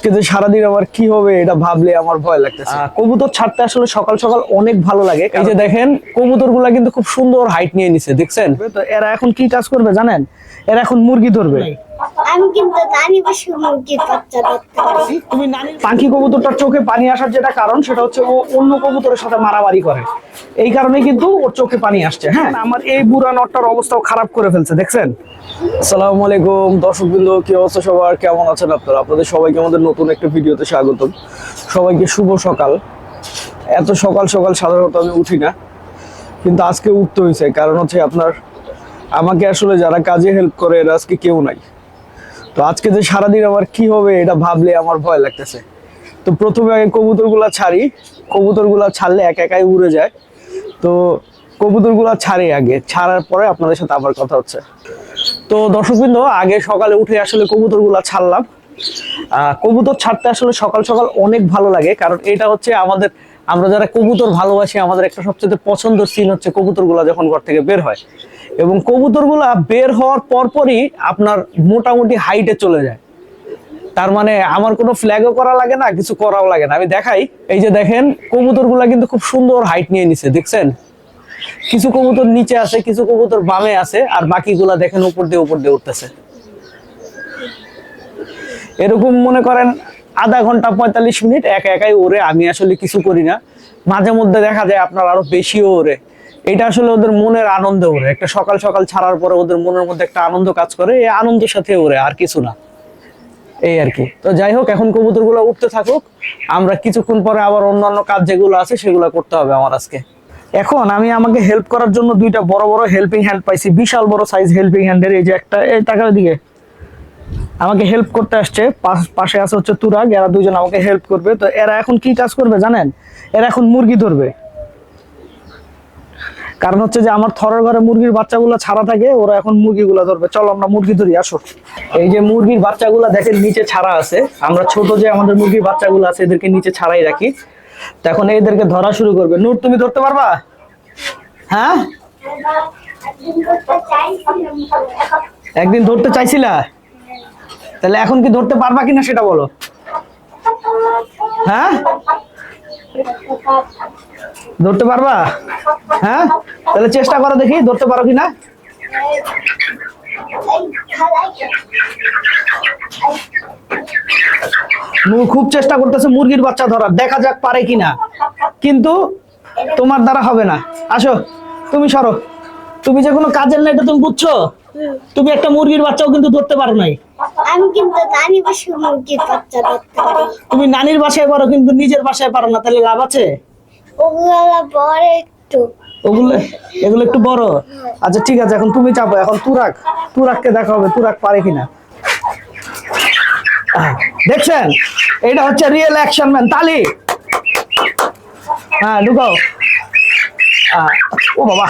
আজকে যে সারাদিন আমার কি হবে এটা ভাবলে আমার ভয় লাগতেছে। কবুতর ছাড়তে আসলে সকাল সকাল অনেক ভালো লাগে এই যে দেখেন কবুতরগুলা কিন্তু খুব সুন্দর হাইট নিয়ে নিছে দেখছেন? তো এরা এখন কি কাজ করবে জানেন? এরা এখন মুরগি ধরবে। আমি কিন্তু নানি বসে মুরগির বাচ্চা ধরতে পারি তুমি নানি পাখি কবুতরটার চোখে পানি আসার যেটা কারণ সেটা হচ্ছে ও অন্য কবুতরের সাথে মারামারি করে। এই কারণে কিন্তু ওর চোখে পানি আসছে। হ্যাঁ আমার এই বুড়া নটটার অবস্থাও খারাপ করে ফেলছে দেখছেন? আসসালামু আলাইকুম। দর্শক দর্শকবৃন্দ কি অবস্থা সবার? কেমন আছেন আপনারা? আপনাদের সবাইকে আমাদের নতুন একটা ভিডিওতে স্বাগতম। সবাইকে শুভ সকাল। এত সকাল সকাল সাধারণত আমি উঠি না কিন্তু আজকে উঠতে হয়েছে। কারণ হচ্ছে আপনার আমাকে আসলে যারা কাজে হেল্প করে, এরা আজকে কেউ নাই। তো আজকে যে সারাদিন আমার কি হবে এটা ভাবলে আমার ভয় লাগতেছে। তো প্রথমে আগে কবুতরগুলা ছাড়ি, কবুতরগুলা ছাড়লে এক একাই উড়ে যায়। তো কবুতরগুলা ছাড়ি আগে, ছাড়ার পরে আপনাদের সাথে আবার কথা হচ্ছে। তো দর্শকবৃন্দ, আগে সকালে উঠে আসলে কবুতরগুলা ছাড়লাম। কবুতর ছাড়তে আসলে সকাল সকাল অনেক ভালো লাগে, কারণ এটা হচ্ছে আমাদের, আমরা যারা কবুতর ভালোবাসি, আমাদের একটা সবচেয়ে পছন্দের সিন হচ্ছে কবুতরগুলা যখন ঘর থেকে বের হয়। এবং কবুতরগুলা বের হওয়ার পরপরই আপনার মোটামুটি হাইটে চলে যায়। তার মানে আমার কোনো ফ্ল্যাগও করা লাগে না, কিছু করাও লাগে না। আমি দেখাই, এই যে দেখেন, কবুতরগুলা কিন্তু খুব সুন্দর হাইট নিয়ে নিছে, দেখছেন? কিছু কবুতর নিচে আছে, কিছু কবুতর বামে আছে, আর বাকিগুলা দেখেন উপর দিয়ে উপর দিয়ে উঠতেছে। এরকম মনে করেন আধা ঘণ্টা পঁয়তাল্লিশ মিনিট একা একাই ওরে আমি আসলে কিছু করি না। মাঝে মধ্যে দেখা যায় আপনার আরও বেশিও ওরে এটা আসলে ওদের মনের আনন্দে ওরে একটা সকাল সকাল ছাড়ার পরে ওদের মনের মধ্যে একটা আনন্দ কাজ করে, এই আনন্দের সাথে ওরে আর কিছু না। এই আর কি। তো যাই হোক, এখন কবুতরগুলো উঠতে থাকুক। আমরা কিছুক্ষণ পরে আবার অন্যান্য কাজ যেগুলো আছে, সেগুলো করতে হবে আমার আজকে। এখন আমি আমাকে হেল্প করার জন্য দুইটা বড় বড় হেল্পিং হ্যান্ড পাইছি, বিশাল বড় সাইজ হেল্পিং হ্যান্ডের এই যে একটা, এই টাকার দিকে আমাকে হেল্প করতে আসছে, পাশ- পাশে আছে হচ্ছে তুরাগ এরা দুজন আমাকে হেল্প করবে। তো এরা এখন কি কাজ করবে জানেন? এরা এখন মুরগি ধরবে। কারণ হচ্ছে যে আমার থরের ঘরে মুরগির বাচ্চাগুলো ছাড়া থাকে, ওরা এখন মুরগিগুলো ধরবে। চলো আমরা মুরগি ধরি, আসো। এই যে মুরগির বাচ্চাগুলো দেখেন, নিচে ছাড়া আছে। আমরা ছোট যে আমাদের মুরগির বাচ্চাগুলো আছে, এদেরকে নিচে ছাড়াই রাখি। তো এখন এদেরকে ধরা শুরু করবে। নূর, তুমি ধরতে পারবা? হ্যাঁ? একদিন ধরতে চাইছিলা? তাহলে এখন কি ধরতে পারবা কিনা সেটা বলো। হ্যাঁ? ধরতে পারবা? হ্যাঁ? তাহলে চেষ্টা করো দেখি ধরতে পারো খালাই নূর খুব চেষ্টা করতেছে মুরগির বাচ্চা ধরার দেখা যাক পারে কিনা। কিন্তু তোমার দ্বারা হবে না। আসো তুমি সরো। তুমি যে কোনো কাজের না এটা তুমি বুঝছ? তুমি একটা মুরগির বাচ্চাও কিন্তু ধরতে পারো নাই। আমি কিন্তু নানি বসে মুরগির বাচ্চা ধরতে পারি। তুমি নানির বাসায় পারো কিন্তু নিজের বাসায় পারো না তাহলে লাভ আছে? এগুলো একটু বড়? আচ্ছা ঠিক আছে, এখন তুমি এখন তুরাক তুরাককে দেখা হবে, তুরাক পারে কিনা। দেখছেন? এটা হচ্ছে রিয়েল অ্যাকশন ম্যান তালি। হ্যাঁ ও বাবা।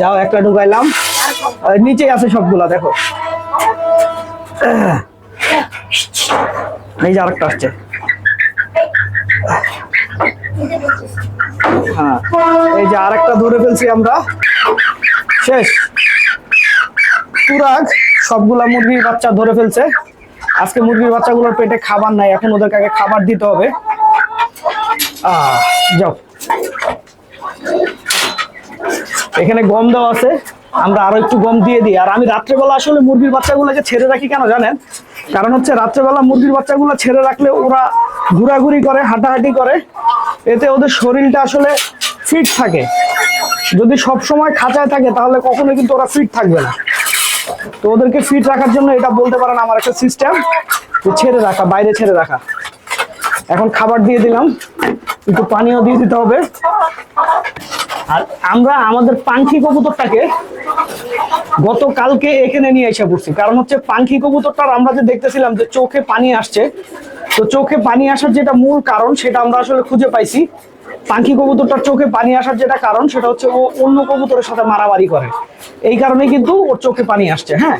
যাও, একটা ঢুকাইলাম। নিচে আছে সবগুলা, দেখো। এই যে আরেকটা আসছে। হ্যাঁ এই যে আরেকটা ধরে ফেলছি আমরা। শেষ। তুরাগ সবগুলা মুরগির বাচ্চা ধরে ফেলছে। আজকে মুরগির বাচ্চাগুলোর পেটে খাবার নাই, এখন ওদেরকে আগে খাবার দিতে হবে। যাও। এখানে গম দেওয়া আছে, আমরা আরও একটু গম দিয়ে দিই। আর আমি রাত্রেবেলা আসলে মুরগির বাচ্চাগুলোকে ছেড়ে রাখি কেন জানেন? কারণ হচ্ছে রাত্রেবেলা মুরগির বাচ্চাগুলো ছেড়ে রাখলে ওরা ঘোরাঘুরি করে, হাঁটাহাঁটি করে। এতে ওদের শরীরটা আসলে ফিট থাকে। যদি সব সময় খাঁচায় থাকে, তাহলে কখনো কিন্তু ওরা ফিট থাকবে না। তো ওদেরকে ফিট রাখার জন্য এটা বলতে পারেন আমার একটা সিস্টেম যে ছেড়ে রাখা, বাইরে ছেড়ে রাখা। এখন খাবার দিয়ে দিলাম, একটু পানিও দিয়ে দিতে হবে। আর আমরা আমাদের পাঙ্খি কবুতরটাকে গতকালকে এখানে নিয়ে এসে পড়ছি। কারণ হচ্ছে পাঙ্খি কবুতরটার আমরা যে দেখতেছিলাম যে চোখে পানি আসছে তো চোখে পানি আসার যেটা মূল কারণ, সেটা আমরা আসলে খুঁজে পাইছি। পাঙ্খি কবুতরটার চোখে পানি আসার যেটা কারণ, সেটা হচ্ছে ও অন্য কবুতরের সাথে মারামারি করে। এই কারণে কিন্তু ওর চোখে পানি আসছে হ্যাঁ?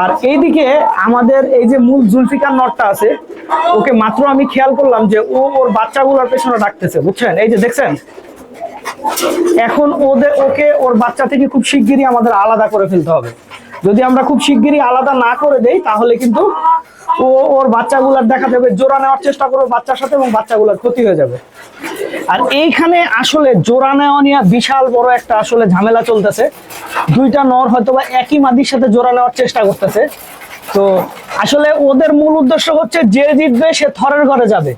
আর এইদিকে আমাদের এই যে মূল জুলফিকার নটটা আছে, ওকে মাত্র আমি খেয়াল করলাম যে ও ওর বাচ্চাগুলোর পেছনে ডাকতেছে, বুঝছেন? এই যে দেখছেন? এখন ওদের ওকে ওর বাচ্চা থেকে খুব শিগগিরই আমাদের আলাদা করে ফেলতে হবে। যদি আমরা খুব শিগগিরই আলাদা না করে দেই, তাহলে কিন্তু ও ওর বাচ্চাগুলার দেখা যাবে জোড়া নেওয়ার চেষ্টা করবে বাচ্চার সাথে এবং বাচ্চাগুলার ক্ষতি হয়ে যাবে। আর এইখানে আসলে জোড়া নেওয়া নিয়ে বিশাল বড় একটা আসলে ঝামেলা চলতেছে। দুইটা নর হয়তো বা একই মাদির সাথে জোড়া নেওয়ার চেষ্টা করতেছে। তো আসলে ওদের মূল উদ্দেশ্য হচ্ছে যে জিতবে, সে থরের ঘরে যাবে।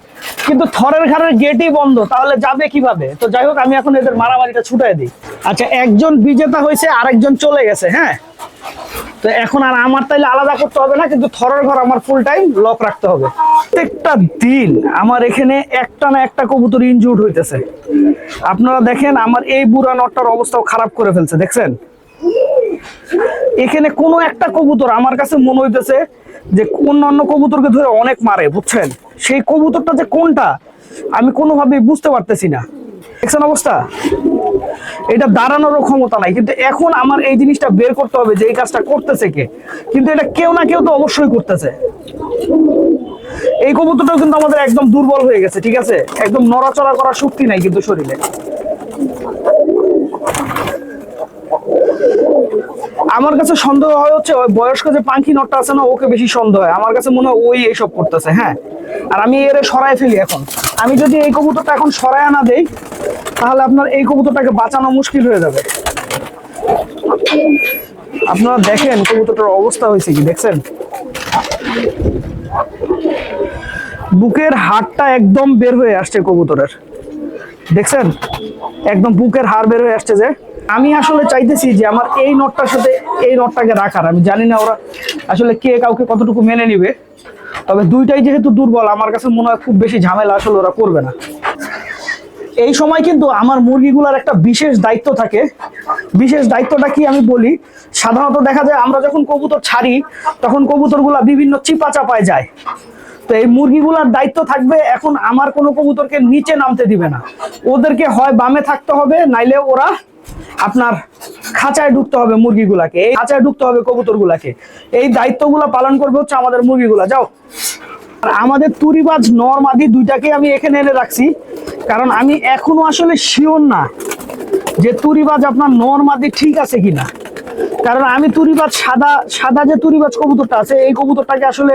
কিন্তু থরের ঘরের গেটই বন্ধ, তাহলে যাবে কীভাবে? তো যাই হোক, আমি এখন এদের মারামারিটা ছুটাই দিই। আচ্ছা একজন বিজেতা হয়েছে, আরেকজন চলে গেছে হ্যাঁ? তো এখন আর আমার তাইলে আলাদা করতে হবে না, কিন্তু থরের ঘর আমার ফুল টাইম লক রাখতে হবে। প্রত্যেকটা দিন আমার এখানে একটা না একটা কবুতর ইনজুর্ড হইতেছে। আপনারা দেখেন, আমার এই বুড়া নটটার অবস্থাও খারাপ করে ফেলছে, দেখছেন? এখানে কোনো একটা কবুতর, আমার কাছে মনে হইতেছে যে অন্যান্য কবুতরকে ধরে অনেক মারে, বুঝছেন? সেই কবুতরটা যে কোনটা, আমি কোনোভাবেই বুঝতে পারতেছি না। দেখছেন অবস্থা? এটা দাঁড়ানোরও ক্ষমতা নাই। কিন্তু এখন আমার এই জিনিসটা বের করতে হবে যে এই কাজটা করতেছে কে। কিন্তু এটা কেউ না কেউ তো অবশ্যই করতেছে। এই কবুতরটাও কিন্তু আমাদের একদম দুর্বল হয়ে গেছে, ঠিক আছে? একদম নড়াচড়া করার শক্তি নাই কিন্তু শরীরে। আমার কাছে সন্দেহ হয় হচ্ছে বয়স্ক যে পাঙ্কি নটটা আছে না, ওকে বেশি সন্দেহ হয়। আমার কাছে মনে হয় ওই এইসব করতেছে হ্যাঁ? আর আমি এর সরাই ফেলি এখন। আমি যদি এই কবুতরটা এখন সরাই না দেই, তাহলে আপনার এই কবুতরটাকে বাঁচানো মুশকিল হয়ে যাবে। আপনারা দেখেন কবুতরটার অবস্থা হয়েছে কি, দেখছেন? বুকের হাড়টা একদম বের হয়ে আসছে কবুতরের। দেখছেন? একদম বুকের হাড় বের হয়ে আসছে যে। আমি আসলে চাইতেছি যে আমার এই নটটার সাথে এই নটটাকে রাখার। আমি জানি না ওরা আসলে কে কাউকে কতটুকু মেনে নিবে। তবে দুইটাই যেহেতু দুর্বল, আমার কাছে মনে হয় খুব বেশি ঝামেলা আসলে ওরা করবে না। এই সময় কিন্তু আমার মুরগিগুলার একটা বিশেষ দায়িত্ব থাকে। বিশেষ দায়িত্বটা কি আমি বলি, সাধারণত দেখা যায় আমরা যখন কবুতর ছাড়ি, তখন কবুতরগুলা বিভিন্ন চিপা চাপায় যায়। তো এই মুরগিগুলার দায়িত্ব থাকবে এখন আমার কোনো কবুতরকে নিচে নামতে দিবে না। ওদেরকে হয় বামে থাকতে হবে, নাইলে ওরা আপনার খাঁচায় ঢুকতে হবে মুরগিগুলাকে, এই খাঁচায় ঢুকতে হবে কবুতরগুলাকে। এই দায়িত্বগুলো পালন করবে হচ্ছে আমাদের মুরগিগুলা, যাও। আর আমাদের তুরিবাজ, নর মাদি দুইটাকে আমি এখানে এনে রাখছি, কারণ আমি এখনও আসলে শিওর না যে তুরিবাজ আপনার নর মাদি ঠিক আছে কিনা। কারণ আমি তুরিবাজ সাদা সাদা যে তুরিবাজ কবুতরটা আছে, এই কবুতরটাকে আসলে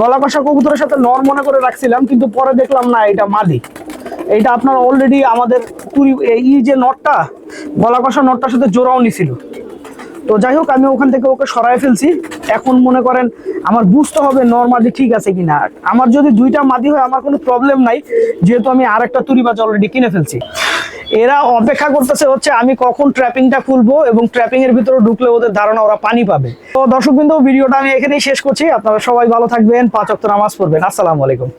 গলা কষা কবুতরের সাথে নর মনে করে রাখছিলাম, কিন্তু পরে দেখলাম না, এটা মাদি। এইটা আপনার অলরেডি আমাদের তুরি, এই যে নটটা গলা কষা নটটার সাথে জোড়াও নিছিল। তো যাই হোক, আমি ওখান থেকে ওকে সরাই ফেলছি। এখন মনে করেন আমার বুঝতে হবে নর্মালি ঠিক আছে কিনা। আমার যদি দুইটা মাদি হয়, আমার কোনো প্রবলেম নাই। যেহেতু আমি আর একটা তুরি বাজ অলরেডি কিনে ফেলছি। এরা অপেক্ষা করতেছে হচ্ছে আমি কখন ট্র্যাপিংটা খুলবো এবং ট্র্যাপিং এর ভিতরে ঢুকলে ওদের ধারণা ওরা পানি পাবে। তো দর্শক বিন্দু ভিডিওটা আমি এখানেই শেষ করছি। আপনারা সবাই ভালো থাকবেন। পাঁচ অক্ট নামাজ পড়বেন। আসসালামু আলাইকুম।